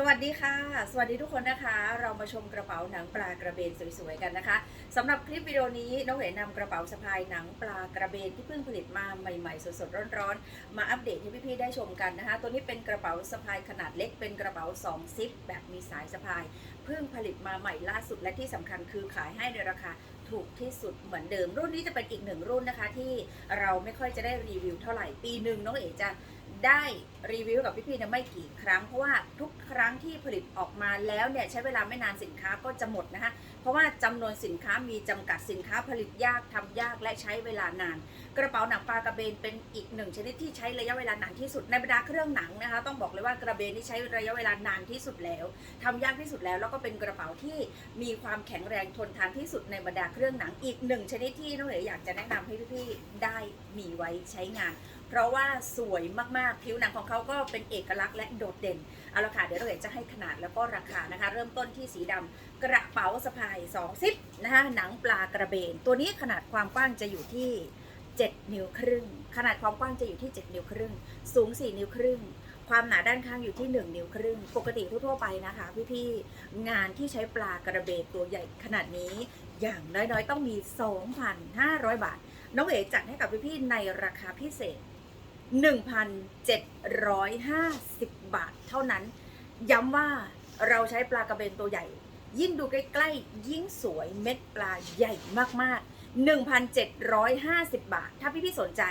สวัสดีค่ะ สวัสดีทุกคนนะคะ เรามาชมกระเป๋าหนังปลากระเบนสวยๆกันนะคะสำหรับคลิปวิดีโอนี้น้องเอ๋นำกระเป๋าสะพายหนังปลากระเบนที่เพิ่งผลิตมาใหม่ๆสดๆร้อนๆ มาอัปเดตให้พี่ๆได้ชมกันนะคะ ตัวนี้เป็นกระเป๋าสะพายขนาดเล็กเป็นกระเป๋า2ซิปแบบมีสายสะพายเพิ่งผลิตมาใหม่ล่าสุดและที่สำคัญคือขายให้ในราคาถูกที่สุดเหมือนเดิมรุ่นนี้จะเป็นอีกหนึ่งรุ่นนะคะ ที่เราไม่ค่อยจะได้รีวิวเท่าไหร่ปีหนึ่งน้องเอ๋จะ ได้รีวิวกับพี่ๆเนี่ยไม่กี่ครั้ง เพราะว่าทุกครั้งที่ผลิตออกมาแล้วเนี่ยใช้เวลาไม่นานสินค้าก็จะหมดนะคะเพราะว่าจำนวนสินค้ามีจำกัดสินค้าผลิตยากทำยากและใช้เวลานาน กระเป๋าหนังปลากระเบนเป็นอีกหนึ่งชนิดที่ใช้ระยะเวลานานที่สุดในบรรดาเครื่องหนังนะคะ ต้องบอกเลยว่ากระเบนที่ใช้ระยะเวลานานที่สุดแล้วทำยากที่สุดแล้ว แล้วก็เป็นกระเป๋าที่มีความแข็งแรงทนทานที่สุดในบรรดาเครื่องหนังอีกหนึ่งชนิดที่น้องเอ๋อยากจะแนะนำให้พี่ๆได้มีไว้ใช้งาน เพราะว่าสวยมากๆ ผิวหนังของเขาก็เป็นเอกลักษณ์และโดดเด่น เอาละค่ะ เดี๋ยวเราเดี๋ยวจะให้ขนาดแล้วก็ราคานะคะ เริ่มต้นที่สีดำกระเป๋าสะพาย2ซิปนะคะหนังปลากระเบน ตัวนี้ขนาดความกว้างจะอยู่ที่ 7 นิ้วครึ่ง ขนาดความกว้างจะอยู่ที่ 7 นิ้วครึ่ง สูง 4 นิ้วครึ่งความหนาด้านข้างอยู่ที่ 1 นิ้วครึ่ง ปกติทั่วไปนะคะ พี่ๆ งานที่ใช้ปลากระเบนตัวใหญ่ขนาดนี้ อย่างน้อยๆ ต้องมี 2,500 บาท น้องเอ๋จัดให้กับพี่ๆ ในราคาพิเศษ 1,750 บาทเท่านั้น ย้ำว่าเราใช้ปลากระเบนตัวใหญ่ ยิ่งดูใกล้ๆ ยิ่งสวยเม็ดปลาใหญ่มากๆ 1,750 บาท ถ้าพี่ๆสนใจ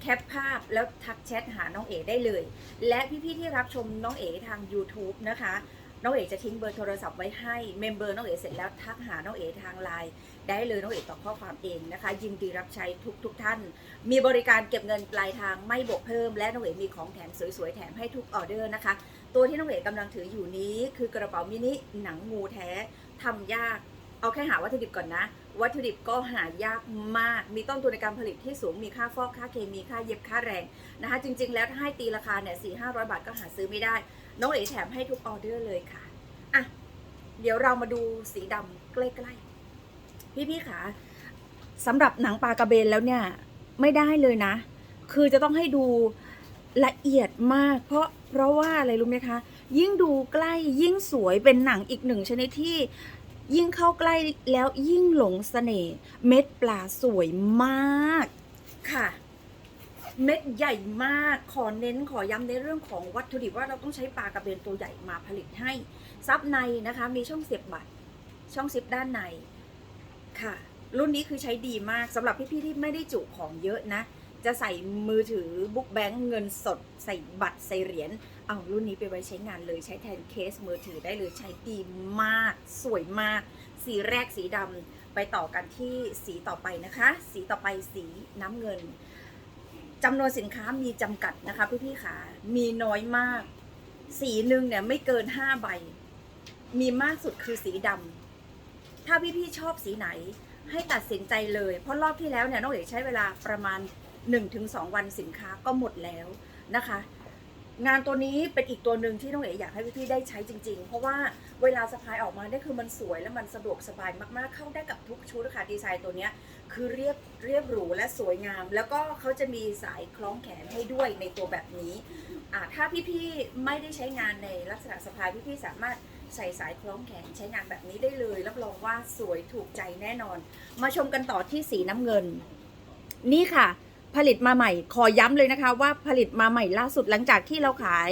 แคปภาพแล้วทักแชทหาน้องเอ๋ได้เลย และพี่ๆที่รับชมน้องเอ๋ทาง YouTube นะคะ น้องเอ๋จะทิ้งเบอร์โทรศัพท์ไว้ให้เมมเบอร์น้องเอ๋เสร็จแล้วทักหาน้องเอ๋ทางไลน์ได้เลยน้องเอ๋ตอบข้อความเองนะคะ ยินดีรับใช้ทุกทุกท่าน มีบริการเก็บเงินปลายทางไม่บวกเพิ่ม และน้องเอ๋มีของแถมสวยๆแถมให้ทุกออเดอร์นะคะ ตัวที่น้องเอ๋กำลังถืออยู่นี้ คือกระเป๋ามินิหนังงูแท้ทำยากเอาแค่หาวัตถุดิบก่อนนะ วัตถุดิบก็หายากมาก มีต้นทุนในการผลิตที่สูง มีค่าฟอก ค่าเคมี ค่าเย็บ ค่าแรงนะคะ จริง ๆ แล้วถ้าให้ตีราคาเนี่ยสี่ห้าร้อยบาทก็หาซื้อไม่ได้ น้องเอ๋แถมให้ทุกออเดอร์เลยค่ะ อะ เดี๋ยวเรามาดูสีดำใกล้ๆ พี่ๆค่ะสำหรับหนังปลากระเบนแล้วเนี่ย ไม่ได้เลยนะ คือจะต้องให้ดูละเอียดมาก เพราะเพราะว่าอะไรรู้ไหมคะ ยิ่งดูใกล้ยิ่งสวยเป็นหนังอีกหนึ่งชนิดที่ยิ่งเข้าใกล้แล้วยิ่งหลงเสน่ห์เม็ดปลาสวยมากค่ะ เม็ดใหญ่มากขอเน้นขอย้ำในเรื่องของวัตถุดิบว่าเราต้องใช้ปลากระเบนตัวใหญ่มาผลิตให้ ซับในนะคะมีช่องเสียบบัตร ช่องซิปด้านในค่ะ รุ่นนี้คือใช้ดีมากสำหรับพี่ๆที่ไม่ได้จุของเยอะนะ จะใส่มือถือบุ๊กแบงค์เงินสด ใส่บัตรใส่เหรียญเอารุ่นนี้ไปไว้ใช้งานเลยใช้แทนเคสมือถือได้เลยใช้ดีมาก สวยมาก สีแรกสีดำไปต่อกันที่สีต่อไปนะคะ สีต่อไปสีน้ำเงิน จำนวนสินค้ามีจำกัดนะคะพี่ๆขามีน้อยมาก สีหนึ่งเนี่ยไม่เกินห้าใบ มีมากสุดคือสีดำถ้าพี่ๆชอบสีไหนให้ตัดสินใจเลย เพราะรอบที่แล้วเนี่ยน้องเอ๋ใช้เวลาประมาณ 1-2 วันสินค้าก็หมดแล้วนะคะ งานตัวนี้เป็นอีกตัวหนึ่งที่น้องเอ๋อยากให้พี่ๆได้ใช้จริง ๆ เพราะว่าเวลาสะพายออกมาเนี่ยคือมันสวยและมันสะดวกสบายมากๆ เข้าได้กับทุกชุดค่ะดีไซน์ตัวเนี้ยคือเรียบเรียบหรูและสวยงาม แล้วก็เขาจะมีสายคล้องแขนให้ด้วยในตัวแบบนี้อ่าถ้าพี่ๆไม่ได้ใช้งานในลักษณะสะพายพี่ๆสามารถใส่สายคล้องแขนใช้งานแบบนี้ได้เลย รับรองว่าสวยถูกใจแน่นอน มาชมกันต่อที่สีน้ำเงิน นี่ค่ะ ผลิตมาใหม่ ขอย้ำเลยนะคะ ว่าผลิตมาใหม่ล่าสุดหลังจากที่เราขาย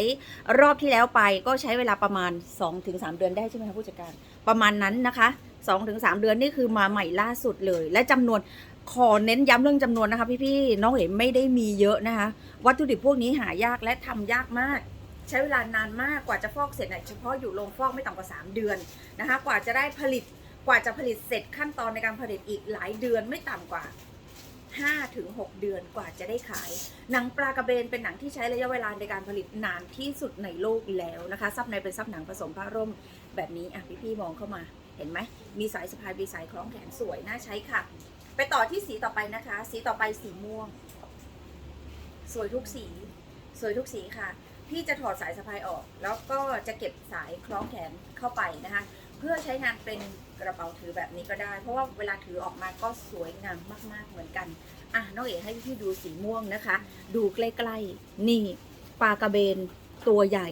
รอบที่แล้วไปก็ใช้เวลาประมาณ 2-3 เดือนได้ใช่ไหมคะผู้จัดการ ประมาณนั้นนะคะ2-3 เดือนนี่คือมาใหม่ล่าสุดเลย และจำนวนขอเน้นย้ำเรื่องจำนวนนะคะ พี่ๆน้องเอ๋ไม่ได้มีเยอะนะคะ วัตถุดิบพวกนี้หายากและทำยากมาก ใช้เวลานานมากกว่าจะฟอกเสร็จเนี่ยเฉพาะอยู่โรงฟอกไม่ต่ำกว่า 3 เดือนนะคะ กว่าจะได้ผลิตกว่าจะผลิตเสร็จขั้นตอนในการผลิตอีกหลายเดือนไม่ต่ำกว่า 5ถึง6เดือนกว่าจะได้ขาย หนังปลากระเบนเป็นหนังที่ใช้ระยะเวลาในการผลิตนานที่สุดในโลกแล้วนะคะซับในเป็นซับหนังผสมผ้าร่มแบบนี้อะพี่ๆมองเข้ามาเห็นไหมมีสายสะพายมีสายคล้องแขนสวยน่าใช้ค่ะ ไปต่อที่สีต่อไปนะคะ สีต่อไปสีม่วง สวยทุกสี สวยทุกสีค่ะพี่จะถอดสายสะพายออก แล้วก็จะเก็บสายคล้องแขนเข้าไปนะคะ เพื่อใช้งานเป็นกระเป๋าถือแบบนี้ก็ได้ เพราะว่าเวลาถือออกมาก็สวยงามมาก ๆ เหมือนกัน อะน้องเอ๋ให้พี่ดูสีม่วงนะคะ ดูใกล้ ๆ นี่ปลากระเบนตัวใหญ่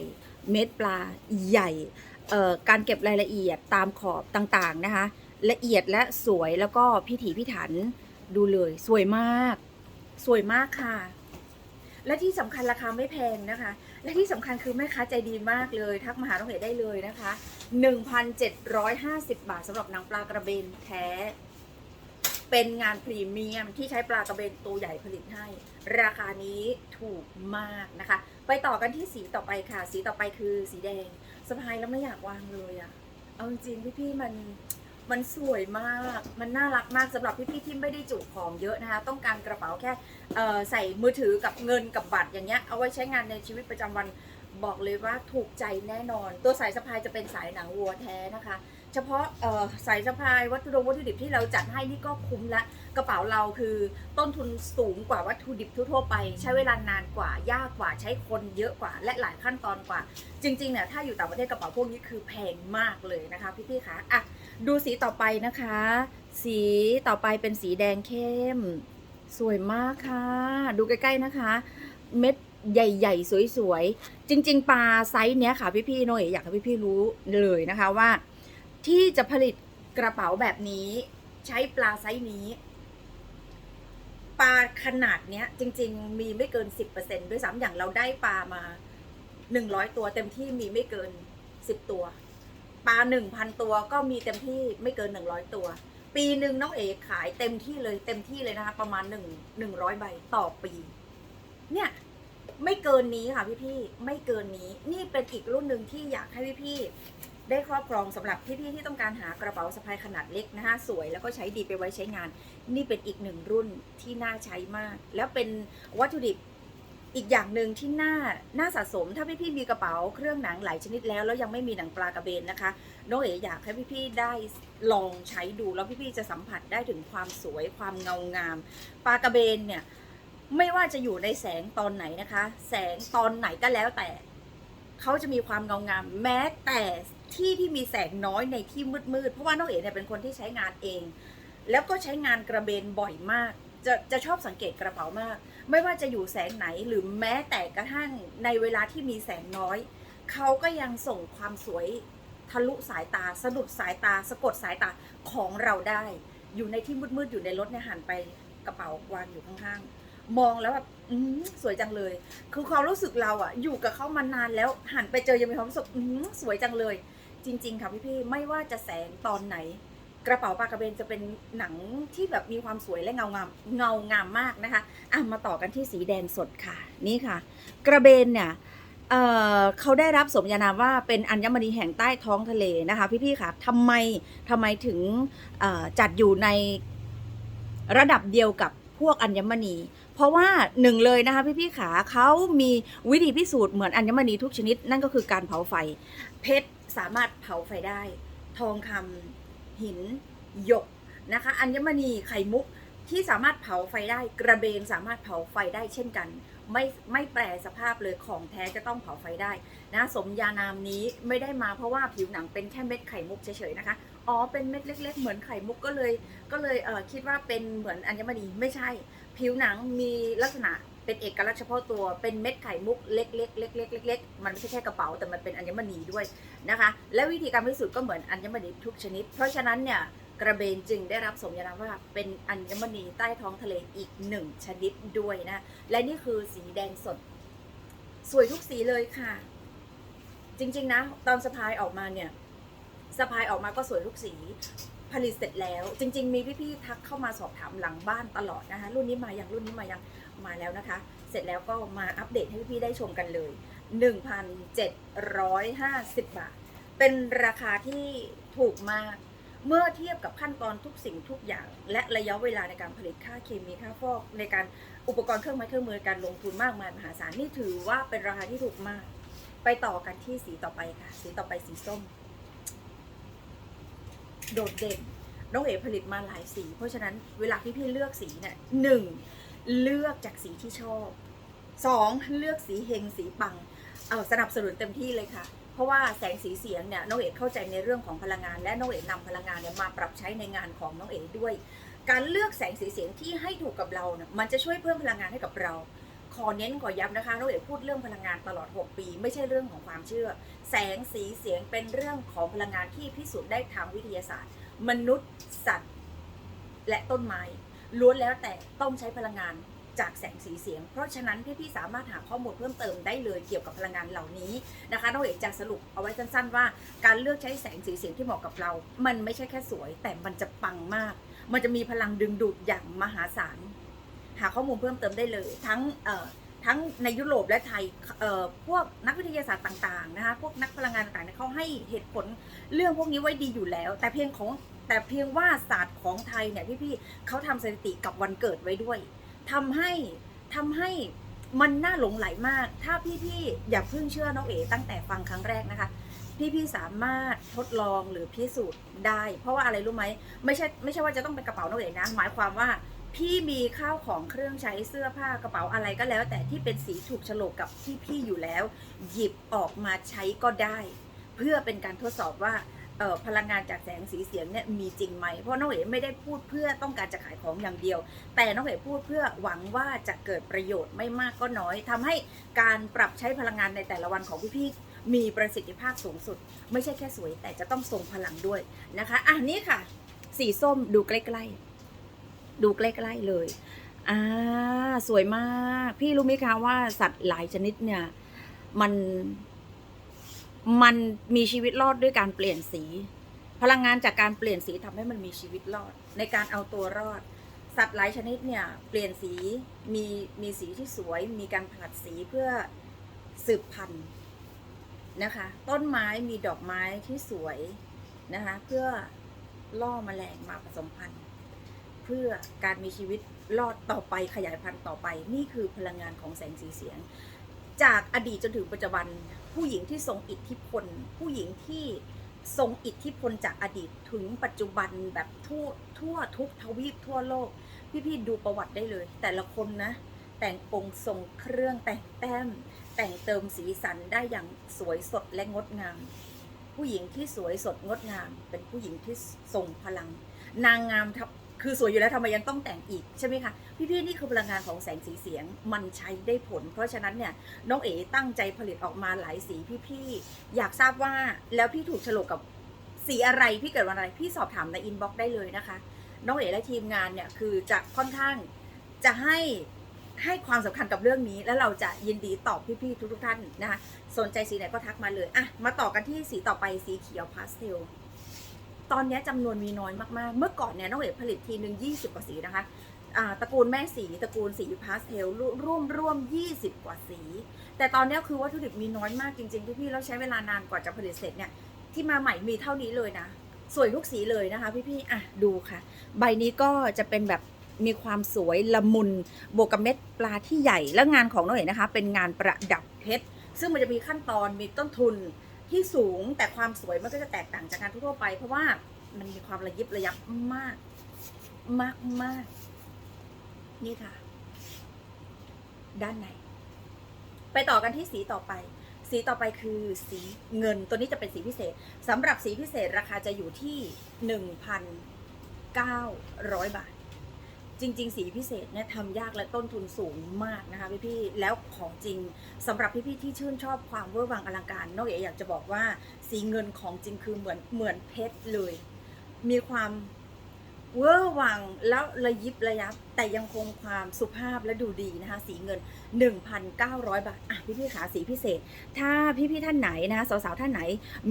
เม็ดปลาใหญ่ การเก็บรายละเอียดตามขอบต่าง ๆ นะคะ ละเอียดและสวยแล้วก็พิถีพิถันดูเลยสวยมาก สวยมากค่ะ และที่สำคัญราคาไม่แพงนะคะ และที่สำคัญคือแม่ค้าใจดีมากเลย ทักมาหาน้องเอ๋ได้เลยนะคะ 1,750 บาทสำหรับหนังปลากระเบนแท้ เป็นงานพรีเมียมที่ใช้ปลากระเบนตัวใหญ่ผลิตให้ ราคานี้ถูกมากนะคะ ไปต่อกันที่สีต่อไปค่ะ สีต่อไปคือสีแดงสะพายแล้วไม่อยากวางเลยอะเอาจริงพี่ๆมัน มันสวยมาก มันน่ารักมากสำหรับพี่ๆที่ไม่ได้จุของเยอะนะคะ ต้องการกระเป๋าแค่ใส่มือถือกับเงินกับบัตรอย่างเงี้ย เอาไว้ใช้งานในชีวิตประจำวันบอกเลยว่าถูกใจแน่นอน ตัวสายสะพายจะเป็นสายหนังวัวแท้นะคะ เฉพาะสายสะพายวัตถุดงวัตถุดิบที่เราจัดให้นี่ก็คุ้มละกระเป๋าเราคือต้นทุนสูงกว่าวัตถุดิบทั่วไป ใช้เวลานานกว่ายากกว่าใช้คนเยอะกว่า และหลายขั้นตอนกว่า จริงๆเนี่ยถ้าอยู่ต่างประเทศกระเป๋าพวกนี้คือแพงมากเลยนะคะพี่ๆคะอะ ดูสีต่อไปนะคะ สีต่อไปเป็นสีแดงเข้ม สวยมากค่ะ ดูใกล้ๆนะคะ เม็ดใหญ่ ๆ สวยๆ จริง ๆ ปลาไซส์เนี้ยค่ะพี่ๆโนเอ๋อยากให้พี่ๆรู้เลยนะคะว่า ที่จะผลิตกระเป๋าแบบนี้ใช้ปลาไซส์นี้ ปลาขนาดเนี้ย จริง ๆ มีไม่เกิน 10%ด้วยซ้ำอย่างเราได้ปลามา 100 ตัวเต็มที่มีไม่เกิน 10 ตัว ปลา1,000ตัวก็มีเต็มที่ไม่เกิน100ตัว ปีหนึ่งน้องเอกขายเต็มที่เลยเต็มที่เลยนะคะ ประมาณ1 100ใบต่อปี เนี่ยไม่เกินนี้ค่ะพี่ๆไม่เกินนี้นี่เป็นอีกรุ่นหนึ่งที่อยากให้พี่ๆได้ครอบครองสำหรับพี่ๆที่ต้องการหากระเป๋าสะพายขนาดเล็กนะคะสวยแล้วก็ใช้ดีไปไว้ใช้งาน นี่เป็นอีกหนึ่งรุ่นที่น่าใช้มาก แล้วเป็นวัตถุดิบ อีกอย่างหนึ่งที่น่าน่าสะสมถ้าพี่ๆมีกระเป๋าเครื่องหนังหลายชนิดแล้วแล้วยังไม่มีหนังปลากระเบนนะคะน้องเอ๋อยากให้พี่ๆได้ลองใช้ดูแล้วพี่ๆจะสัมผัสได้ถึงความสวยความเงางามปลากระเบนเนี่ยไม่ว่าจะอยู่ในแสงตอนไหนนะคะ แสงตอนไหนก็แล้วแต่เขาจะมีความเงางามแม้แต่ที่ที่มีแสงน้อยในที่มืดๆเพราะว่าน้องเอ๋เนี่ยเป็นคนที่ใช้งานเอง แล้วก็ใช้งานกระเบนบ่อยมาก จะจะชอบสังเกตกระเป๋ามาก ไม่ว่าจะอยู่แสงไหนหรือแม้แต่กระทั่งในเวลาที่มีแสงน้อย เขาก็ยังส่งความสวยทะลุสายตาสะดุดสายตา สะกดสายตาของเราได้ อยู่ในที่มืดๆอยู่ในรถเนี่ยหันไปกระเป๋าวางอยู่ข้างๆ มองแล้วแบบอื้อหือสวยจังเลย คือความรู้สึกเราอะอยู่กับเขามานานแล้วหันไปเจอยังมีความรู้สึกอื้อหือสวยจังเลย จริง ๆ ค่ะพี่ๆไม่ว่าจะแสงตอนไหน กระเป๋าปากระเบนจะเป็นหนังที่แบบมีความสวยและเงางามเงางามมากนะคะอะมาต่อกันที่สีแดงสดค่ะ นี่ค่ะ กระเบนเนี่ยเเขาได้รับสมญานามว่าเป็นอัญมณีแห่งใต้ท้องทะเลนะคะ พี่ๆค่ะทำไมทำไมถึงจัดอยู่ในระดับเดียวกับพวกอัญมณี เพราะว่าหนึ่งเลยนะคะพี่ๆขาเขามีวิธีพิสูจน์เหมือนอัญมณีทุกชนิด นั่นก็คือการเผาไฟ เพชรสามารถเผาไฟได้ ทองคำ หิน หยกนะคะอัญมณีไข่มุกที่สามารถเผาไฟได้กระเบนสามารถเผาไฟได้เช่นกัน ไม่ไม่แปรสภาพเลยของแท้จะต้องเผาไฟได้นะสมญานามนี้ไม่ได้มาเพราะว่าผิวหนังเป็นแค่เม็ดไข่มุกเฉยๆนะคะอ๋อเป็นเม็ดเล็ก ๆ เหมือนไข่มุกก็เลย ก็เลยเออคิดว่าเป็นเหมือนอัญมณีไม่ใช่ ผิวหนังมีลักษณะ เป็นเอกลักษณ์เฉพาะตัว เป็นเม็ดไข่มุกเล็กๆเล็กๆเล็กๆมันไม่ใช่แค่กระเป๋าแต่มันเป็นอัญมณีด้วยนะคะ และวิธีการพิสูจน์ก็เหมือนอัญมณีทุกชนิด เพราะฉะนั้นเนี่ยกระเบนจึงได้รับสมญานามว่าเป็นอัญมณีใต้ท้องทะเลอีกหนึ่งชนิดด้วยนะ และนี่คือสีแดงสด สวยทุกสีเลยค่ะ จริงๆนะ ตอนสะพายออกมาเนี่ยสะพายออกมาก็สวยทุกสีผลิตเสร็จแล้ว จริง ๆ มีพี่ๆทักเข้ามาสอบถามหลังบ้านตลอดนะคะรุ่นนี้มาอย่างรุ่นนี้มาอยัง มาแล้วนะคะ เสร็จแล้วก็มาอัปเดตให้พี่ๆได้ชมกันเลย 1,750 บาท เป็นราคาที่ถูกมาก เมื่อเทียบกับขั้นตอนทุกสิ่งทุกอย่าง และระยะเวลาในการผลิตค่าเคมีค่าฟอก ในการอุปกรณ์เครื่องไม้เครื่องมือการลงทุนมากมายมหาศาลนี่ถือว่าเป็นราคาที่ถูกมาก ไปต่อกันที่สีต่อไปค่ะ สีต่อไปสีส้ม โดดเด่นน้องเอ๋ผลิตมาหลายสี เพราะฉะนั้นเวลาที่พี่เลือกสีเนี่ยหนึ่ง เลือกจากสีที่ชอบสองเลือกสีเฮงสีปัง เอาสนับสนุนเต็มที่เลยค่ะ เพราะว่าแสงสีเสียงเนี่ยน้องเอ๋เข้าใจในเรื่องของพลังงาน และน้องเอ๋นำพลังงานเนี่ยมาปรับใช้ในงานของน้องเอ๋ด้วย การเลือกแสงสีเสียงที่ให้ถูกกับเราเนี่ยมันจะช่วยเพิ่มพลังงานให้กับเราขอเน้นขอย้ำนะคะน้องเอ๋พูดเรื่องพลังงานตลอด 6 ปี ไม่ใช่เรื่องของความเชื่อ แสงสีเสียงเป็นเรื่องของพลังงานที่พิสูจน์ได้ทางวิทยาศาสตร์ มนุษย์สัตว์ และต้นไม้ ล้วนแล้วแต่ต้องใช้พลังงานจากแสงสีเสียง เพราะฉะนั้นพี่ๆสามารถหาข้อมูลเพิ่มเติมได้เลยเกี่ยวกับพลังงานเหล่านี้นะคะน้องเอกจะสรุปเอาไว้สั้นๆว่า การเลือกใช้แสงสีเสียงที่เหมาะกับเรา มันไม่ใช่แค่สวย แต่มันจะปังมาก มันจะมีพลังดึงดูดอย่างมหาศาลหาข้อมูลเพิ่มเติมได้เลย ทั้งทั้งในยุโรปและไทยพวกนักวิทยาศาสตร์ต่างๆนะคะพวกนักพลังงานต่างๆเขาให้เหตุผลเรื่องพวกนี้ไว้ดีอยู่แล้ว แต่เพียงของ แต่เพียงว่าศาสตร์ของไทยเนี่ยพี่ๆเขาทำสถิติกับวันเกิดไว้ด้วยทำให้ทำให้มันน่าหลงไหลมาก ถ้าพี่ๆอย่าเพิ่งเชื่อน้องเอ๋ตั้งแต่ฟังครั้งแรกนะคะ พี่ๆสามารถทดลองหรือพิสูจน์ได้ เพราะว่าอะไรรู้ไหมไม่ใช่ไม่ใช่ว่าจะต้องเป็นกระเป๋าน้องเอ๋นะ หมายความว่าพี่มีข้าวของเครื่องใช้เสื้อผ้ากระเป๋าอะไรก็แล้ว แต่ที่เป็นสีถูกฉลกกับที่พี่อยู่แล้ว หยิบออกมาใช้ก็ได้ เพื่อเป็นการทดสอบว่า พลังงานจากแสงสีเสียงเนี่ยมีจริงไหม เพราะน้องเอ๋ไม่ได้พูดเพื่อต้องการจะขายของอย่างเดียว แต่น้องเอ๋พูดเพื่อหวังว่าจะเกิดประโยชน์ไม่มากก็น้อยทำให้การปรับใช้พลังงานในแต่ละวันของพี่ๆมีประสิทธิภาพสูงสุด ไม่ใช่แค่สวย แต่จะต้องทรงพลังด้วยนะคะอะนี่ค่ะ สีส้มดูใกล้ๆ ดูใกล้ๆเลยอ่าสวยมาก พี่รู้ไหมคะว่าสัตว์หลายชนิดเนี่ยมัน มันมีชีวิตรอดด้วยการเปลี่ยนสี พลังงานจากการเปลี่ยนสีทำให้มันมีชีวิตรอด ในการเอาตัวรอด สัตว์หลายชนิดเนี่ยเปลี่ยนสีมีมีสีที่สวย มีการผลัดสีเพื่อสืบพันธุ์นะคะ ต้นไม้มีดอกไม้ที่สวยนะคะ เพื่อล่อแมลงมาผสมพันธุ์เพื่อการมีชีวิตรอดต่อไปขยายพันธุ์ต่อไป นี่คือพลังงานของแสงสีเสียง จากอดีตจนถึงปัจจุบัน ผู้หญิงที่ทรงอิทธิพล ผู้หญิงที่ทรงอิทธิพลจากอดีตถึงปัจจุบันแบบทั่วทั่วทุกทวีปทั่วโลก พี่ๆดูประวัติได้เลย แต่ละคนนะ แต่งองค์ทรงเครื่องแต่งแต้ม แต่งเติมสีสันได้อย่างสวยสดและงดงาม ผู้หญิงที่สวยสดงดงาม เป็นผู้หญิงที่ทรงพลัง นางงามทำ คือสวยอยู่แล้วทำไมยังต้องแต่งอีกใช่ไหมคะ พี่ๆนี่คือพลังงานของแสงสีเสียงมันใช้ได้ผล เพราะฉะนั้นเนี่ยน้องเอ๋ตั้งใจผลิตออกมาหลายสีพี่ๆอยากทราบว่าแล้วพี่ถูกฉลกกับสีอะไรพี่เกิดวันอะไรพี่สอบถามในอินบ็อกซ์ได้เลยนะคะ น้องเอ๋และทีมงานเนี่ยคือจะค่อนข้างจะให้ให้ความสำคัญกับเรื่องนี้ แล้วเราจะยินดีตอบพี่ๆทุกๆท่านนะคะสนใจสีไหนก็ทักมาเลยอะมาต่อกันที่สีต่อไปสีเขียวพาสเทล ตอนนี้จำนวนมีน้อยมากๆ เมื่อก่อนเนี่ยน้องเอ๋ผลิตทีหนึ่ง20 กว่าสีนะคะตระกูลแม่สีตระกูลสีพาสเทลร่วมร่วม 20 กว่าสี แต่ตอนนี้คือวัตถุดิบมีน้อยมากจริงๆพี่ๆแล้วใช้เวลานานกว่าจะผลิตเสร็จเนี่ยที่มาใหม่มีเท่านี้เลยนะสวยทุกสีเลยนะคะพี่ๆอะดูค่ะ ใบนี้ก็จะเป็นแบบมีความสวยละมุนบวกกับเม็ดปลาที่ใหญ่แล้วงานของน้องเอ๋นะคะ เป็นงานประดับเพชรซึ่งมันจะมีขั้นตอนมีต้นทุน ที่สูงแต่ความสวยมันก็จะแตกต่างจากงานทั่วไป เพราะว่ามันมีความระยิบระยับมาก มากมากนี่ค่ะ ด้านในไปต่อกันที่สีต่อไป สีต่อไปคือสีเงินตัวนี้จะเป็นสีพิเศษสำหรับสีพิเศษราคาจะอยู่ที่หนึ่งพันเก้าร้อยบาท จริง ๆ สีพิเศษเนี่ยทำยากและต้นทุนสูงมากนะคะพี่ๆแล้วของจริงสำหรับพี่ๆที่ชื่นชอบความเวอร์วังอลังการนอกเอกอยากจะบอกว่าสีเงินของจริงคือเหมือนเหมือนเพชรเลย มีความ เวอร์วังแล้วระยิบระยับ แต่ยังคงความสุภาพและดูดีนะคะ สีเงิน 1,900 บาท อะ พี่ๆขาสีพิเศษ ถ้าพี่ๆท่านไหนนะคะสาวๆท่านไหน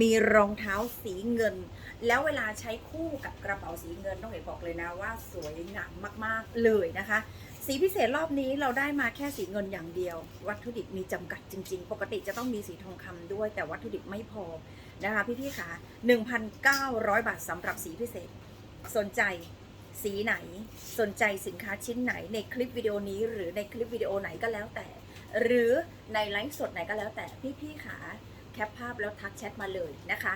มีรองเท้าสีเงิน แล้วเวลาใช้คู่กับกระเป๋าสีเงินต้องเอ๋บอกเลยนะว่าสวยงามมากๆเลยนะคะ สีพิเศษรอบนี้เราได้มาแค่สีเงินอย่างเดียว วัตถุดิบมีจำกัดจริง ๆ ปกติจะต้องมีสีทองคำด้วย แต่วัตถุดิบไม่พอนะคะพี่ๆค่ะ1,900 บาทสำหรับสีพิเศษสนใจ สีไหนสนใจสินค้าชิ้นไหนในคลิปวิดีโอนี้ หรือในคลิปวิดีโอไหนก็แล้วแต่ หรือในไลฟ์สดไหนก็แล้วแต่พี่ๆค่ะแคปภาพแล้วทักแชทมาเลยนะคะ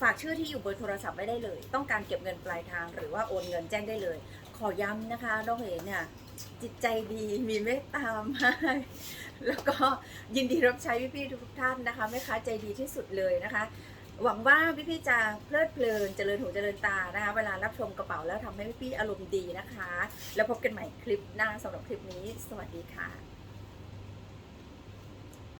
ฝากชื่อที่อยู่เบอร์โทรศัพท์ไว้ได้เลย ต้องการเก็บเงินปลายทางหรือว่าโอนเงินแจ้งได้เลย ขอย้ำนะคะน้องเอ๋เนี่ยจิตใจดีมีเมตตามากแล้วก็ยินดีรับใช้พี่ๆทุกท่านนะคะแม่ค้าใจดีที่สุดเลยนะคะ หวังว่าพี่ๆจะเพลิดเพลินเจริญหูเจริญตานะคะ เวลารับชมกระเป๋าแล้วทำให้พี่ๆอารมณ์ดีนะคะ แล้วพบกันใหม่คลิปหน้าสำหรับคลิปนี้ สวัสดีค่ะ